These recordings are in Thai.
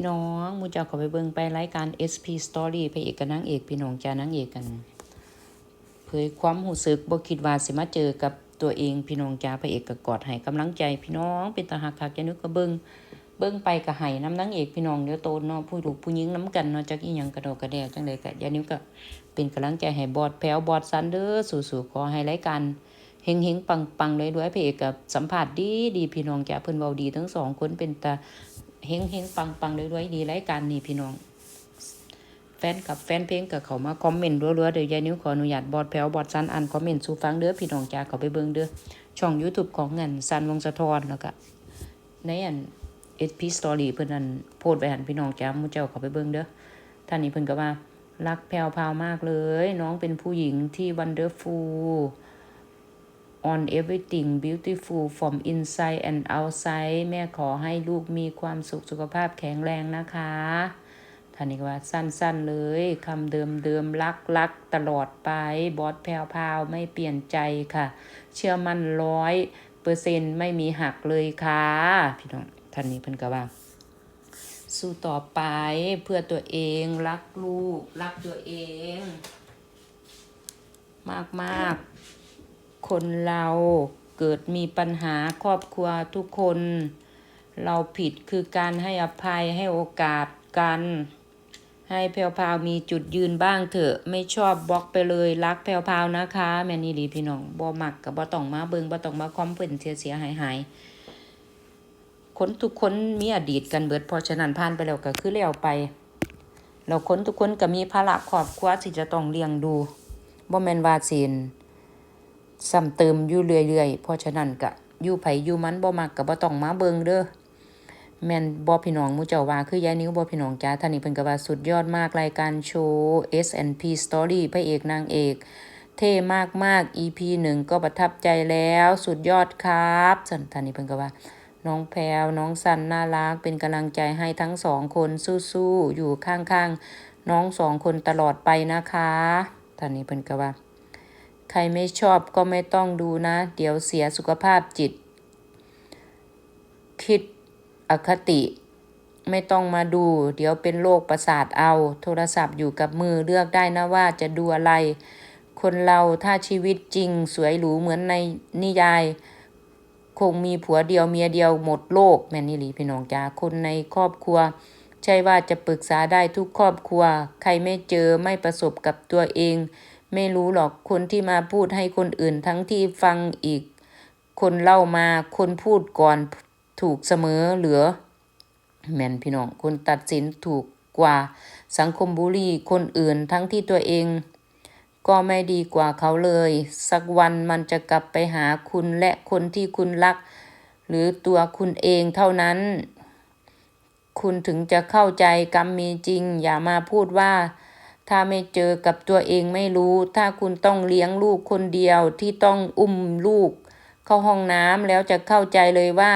พี่น้องมูเจ้าเขาไปเบิ่งไปรายการ SP Story พระเอกกับนางเอก พี่น้องจ้านางเอกกัน เผยความรู้สึกบ่คิดว่าสิมาเจอกับตัวเองพี่น้องจ้าพระเอกก็กอดให้กำลังใจพี่น้องเป็นตาหักคักจะนึกก็เบิ่งเบิ่งไปก็ให้น้ำนางเอกพี่น้องเดี๋ยวโตเนาะผู้ลูกผู้หญิงน้ำกันเนาะจักอีหยังกระโดดกระแดจังไดก็อย่านิ้วก็เป็นกำลังใจให้บอดแพ้วบอดซันเด้อสู่ๆขอให้รายการเฮงเฮงปังปังเลยด้วยพระเอกกับสัมผัสดีดีพี่น้องจ้าเพิ่นเว้าดีทั้งสองคนเป็นตา เฮงเฮงปังปังเลยด้วยดีรายการนี้พี่น้อง แฟนกับแฟนเพลงกับเขามาคอมเมนต์รัวๆเดี๋ยวยายนิ้วขออนุญาตบอดแผวบอดซันอ่านคอมเมนต์สู่ฟังเด้อพี่น้องจ้าเขาไปเบิ่งเด้อช่อง YouTube ของเงินซันวงสะทอนแล้วก็ในอัน SP Story เพิ่นนั่นโพสไปหันพี่น้องจ้ามู่เจ้าเขาไปเบิ่งเด้อท่านนี้เพิ่นก็ว่ารักแพรวพาวมากเลย น้องเป็นผู้หญิงที่ wonderful on everything beautiful from inside and outside แม่ขอให้ลูกมีความสุขสุขภาพแข็งแรงนะคะท่านนี้ก็ว่าสั้นๆเลยคำเดิมเดิมๆรักรักตลอดไปบอสแพรวพาวไม่เปลี่ยนใจค่ะ เชื่อมั่นร้อยเปอร์เซ็นต์ไม่มีหักเลยค่ะพี่น้องท่านนี้เพิ่นก็ว่า สู้ต่อไปเพื่อตัวเองรักลูก รักตัวเอง มากมากๆ คนเราเกิดมีปัญหาครอบครัวทุกคน เราผิดคือการให้อภัยให้โอกาสกัน ให้แพวพาวมีจุดยืนบ้างเถอะ ไม่ชอบบล็อกไปเลยรักแพวพาวนะคะ แม่นี่ดีพี่น้องบ่มักกับบ่ต้องมาเบิงบ่ต้องมาคอมเพิ่นเสียเสียหายหายคนทุกคนมีอดีตกันเบิดพราะฉะนั้นผ่านไปแล้วก็คือแล้วไปแล้วคนทุกคนก็มีภาระครอบครัวที่จะต้องเลี้ยงดูบ่แม่นว่าสิน ซ้ำเติมอยู่เรื่อยๆ เพราะฉะนั้นก็อยู่ไผอยู่มันบ่มักก็บ่ต้องมาเบิงเด้อแม่นบ่พี่น้องมูเจ้าว่าคือยายนิ้วบ่พี่น้องจ้าท่านนี้เพิ่นก็ว่าสุดยอดมากรายการโชว์ S&P Story พระเอกนางเอก เท่มากมากๆ EP หนึ่งก็ประทับใจแล้ว สุดยอดครับสันท่านนี้เพิ่นก็ว่า น้องแพรวน้องสันน่ารักเป็นกำลังใจให้ทั้งสองคนสู้ๆอยู่ข้างๆน้องสองคนตลอดไปนะคะท่านนี้เพิ่นก็ว่า ใครไม่ชอบก็ไม่ต้องดูนะ เดี๋ยวเสียสุขภาพจิต คิดอคติ ไม่ต้องมาดู เดี๋ยวเป็นโรคประสาทเอา โทรศัพท์อยู่กับมือเลือกได้นะว่าจะดูอะไร คนเราถ้าชีวิตจริงสวยหรูเหมือนในนิยาย คงมีผัวเดียวเมียเดียวหมดโลกแม่นนี่หลีพี่น้องจ้าคนในครอบครัวใช่ว่าจะปรึกษาได้ทุกครอบครัว ใครไม่เจอไม่ประสบกับตัวเอง ไม่รู้หรอกคนที่มาพูดให้คนอื่นทั้งที่ฟังอีก คนเล่ามาคนพูดก่อนถูกเสมอเหลือ แม่นพี่น้องคนตัดสินถูกกว่าสังคมบุรีคนอื่นทั้งที่ตัวเอง ก็ไม่ดีกว่าเขาเลย สักวันมันจะกลับไปหาคุณและคนที่คุณรัก หรือตัวคุณเองเท่านั้น คุณถึงจะเข้าใจกรรมมีจริง อย่ามาพูดว่า ถ้าไม่เจอกับตัวเองไม่รู้ ถ้าคุณต้องเลี้ยงลูกคนเดียวที่ต้องอุ้มลูก เข้าห้องน้ำแล้วจะเข้าใจเลยว่า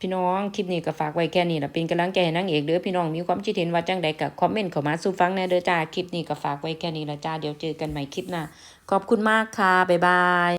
พี่น้องคลิปนี้ก็ฝากไว้แค่นี้ละเป็นกำลังใจให้นางเอกเด้อพี่น้องมีความคิดเห็นว่าจังใดกับคอมเมนต์เข้ามาสู่ฟังแน่เด้อจ้าคลิปนี้ก็ฝากไว้แค่นี้ละจ้าเดี๋ยวเจอกันใหม่คลิปหน้าขอบคุณมากค่ะบ๊ายบาย